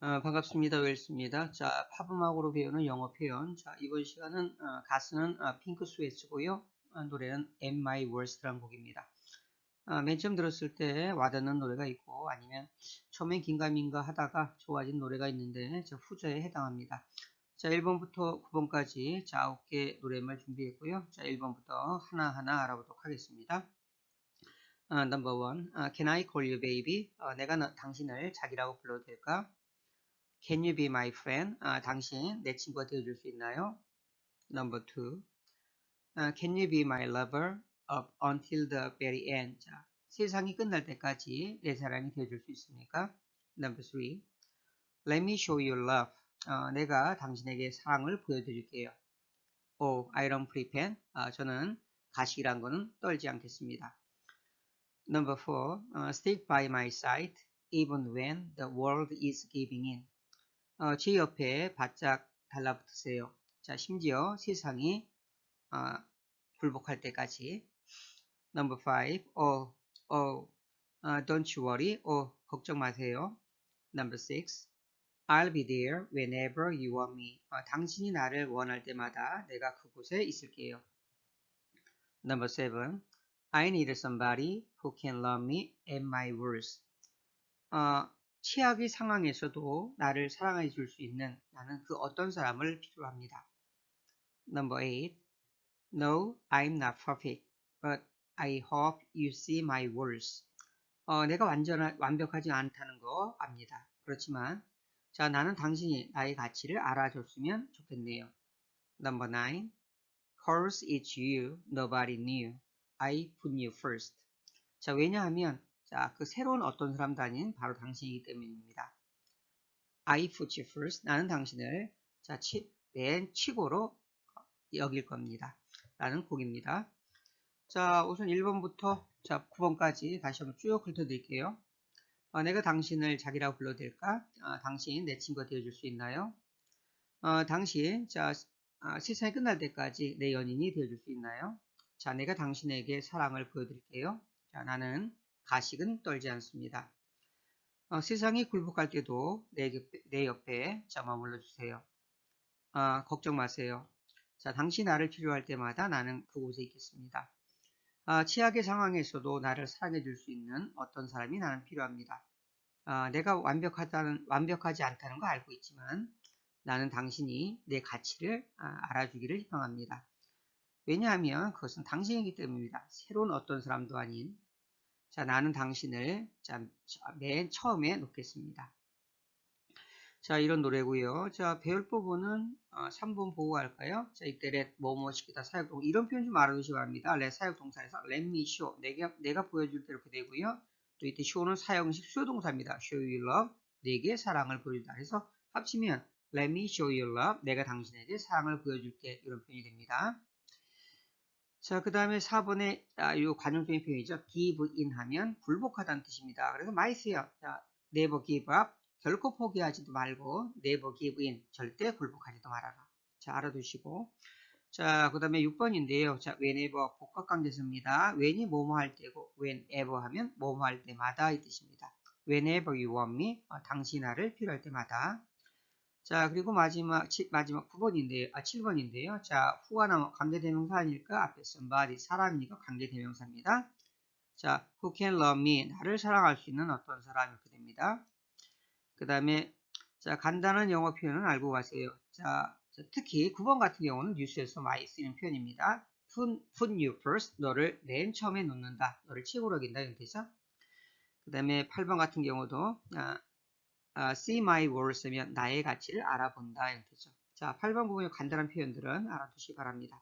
어, 반갑습니다. 웰스입니다. 자, 팝음악으로 배우는 영어 표현. 자, 이번 시간은 어, 가수는 어, 핑크 스웨츠고요. 어, 노래는 Am My Worst라는 곡입니다. 어, 맨 처음 들었을 때 와닿는 노래가 있고 아니면 처음엔 긴가민가 하다가 좋아진 노래가 있는데 저 후자에 해당합니다. 자, 1번부터 9번까지 자, 9개 노래말 준비했고요. 자, 1번부터 하나하나 알아보도록 하겠습니다. one, 어, Can I call you baby? 어, 내가 너, 당신을 자기라고 불러도 될까? Can you be my friend? 아, 당신 내 친구가 되어줄 수 있나요? Number two. 아, can you be my lover up until the very end? 자, 세상이 끝날 때까지 내 사랑이 되어줄 수 있습니까? Number three. Let me show you love. 어, 내가 당신에게 사랑을 보여드릴게요. Oh, I don't pretend. 아, 저는 가식이란 거는 떨지 않겠습니다. Number four. 어, stick by my side even when the world is giving in. 어, 제 옆에 바짝 달라붙으세요. 자, 심지어 세상이 어, 굴복할 때까지. Number five. Oh, oh, uh, don't you worry. Oh, 걱정 마세요. Number six. I'll be there whenever you want me. 어, 당신이 나를 원할 때마다 내가 그곳에 있을게요. Number seven. I need somebody who can love me at my worst. 어, 최악의 상황에서도 나를 사랑해 줄 수 있는 나는 그 어떤 사람을 필요합니다. Number 8. No, I'm not perfect, but I hope you see my words. 어, 내가 완전 완벽하지 않다는 거 압니다. 그렇지만 자, 나는 당신이 나의 가치를 알아줬으면 좋겠네요. Number 9. Course it's you, nobody knew. I put you first. 자, 왜냐하면 자, 그 새로운 어떤 사람도 아닌 바로 당신이기 때문입니다. I put you first. 나는 당신을 자, 치, 맨 치고로 여길 겁니다. 라는 곡입니다. 자, 우선 1번부터 자, 9번까지 다시 한번 쭉 훑어드릴게요. 어, 내가 당신을 자기라고 불러도 될까? 어, 당신 내 친구가 되어줄 수 있나요? 어, 당신, 자, 아, 세상이 끝날 때까지 내 연인이 되어줄 수 있나요? 자, 내가 당신에게 사랑을 보여드릴게요. 자, 나는 가식은 떨지 않습니다. 어, 세상이 굴복할 때도 내, 내 옆에 자 머물러 주세요. 어, 걱정 마세요. 자, 당신 나를 필요할 때마다 나는 그곳에 있겠습니다. 어, 최악의 상황에서도 나를 사랑해 줄 수 있는 어떤 사람이 나는 필요합니다. 어, 내가 완벽하다는, 완벽하지 않다는 거 알고 있지만 나는 당신이 내 가치를 아, 알아주기를 희망합니다. 왜냐하면 그것은 당신이기 때문입니다. 새로운 어떤 사람도 아닌 자, 나는 당신을 자, 맨 처음에 놓겠습니다. 자, 이런 노래고요. 자, 배울 부분은 어, 3번 보고 갈까요? 자, 이때 let 뭐뭐 시키다 사역동 이런 표현 좀 알아두시기 바랍니다. let 사역동사에서 let me show 내가 내가 보여줄 때 이렇게 되고요. 또 이때 show는 사형식 수요동사입니다. show you love 내게 사랑을 보여주다. 그래서 합치면 let me show you love 내가 당신에게 사랑을 보여줄게 이런 표현이 됩니다. 자, 그 다음에 4번에 아, 이 관용적인 표현이죠. give in 하면 굴복하다는 뜻입니다. 그래서 마이스요. 자, never give up. 결코 포기하지도 말고 never give in. 절대 굴복하지도 말아라. 자, 알아두시고. 자, 그 다음에 6번인데요. 자, whenever 복합관계사입니다. when이 뭐뭐 할 때고 whenever 하면 뭐뭐 할 때마다 이 뜻입니다. whenever you want me. 어, 당신 나를 필요할 때마다. 자, 그리고 마지막, 치, 마지막 9번인데요. 아, 7번인데요. 자, 후가 관계대명사 아닐까? 앞에 somebody, 사람이니까 관계대명사입니다. 자, who can love me? 나를 사랑할 수 있는 어떤 사람 이렇게 됩니다. 그 다음에, 자, 간단한 영어 표현은 알고 가세요. 자, 특히 9번 같은 경우는 뉴스에서 많이 쓰이는 표현입니다. put, put you first. 너를 맨 처음에 놓는다. 너를 최고로 여긴다. 이런 뜻이죠. 그 다음에 8번 같은 경우도, 아, 어, see my words면 나의 가치를 알아본다 뜻이죠. 자, 8번 부분의 간단한 표현들은 알아두시기 바랍니다.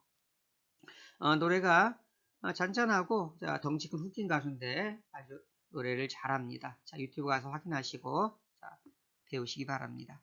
어, 노래가 어, 잔잔하고 자, 덩치 큰 흑인 가수인데 아주 노래를 잘합니다. 자, 유튜브 가서 확인하시고 자, 배우시기 바랍니다.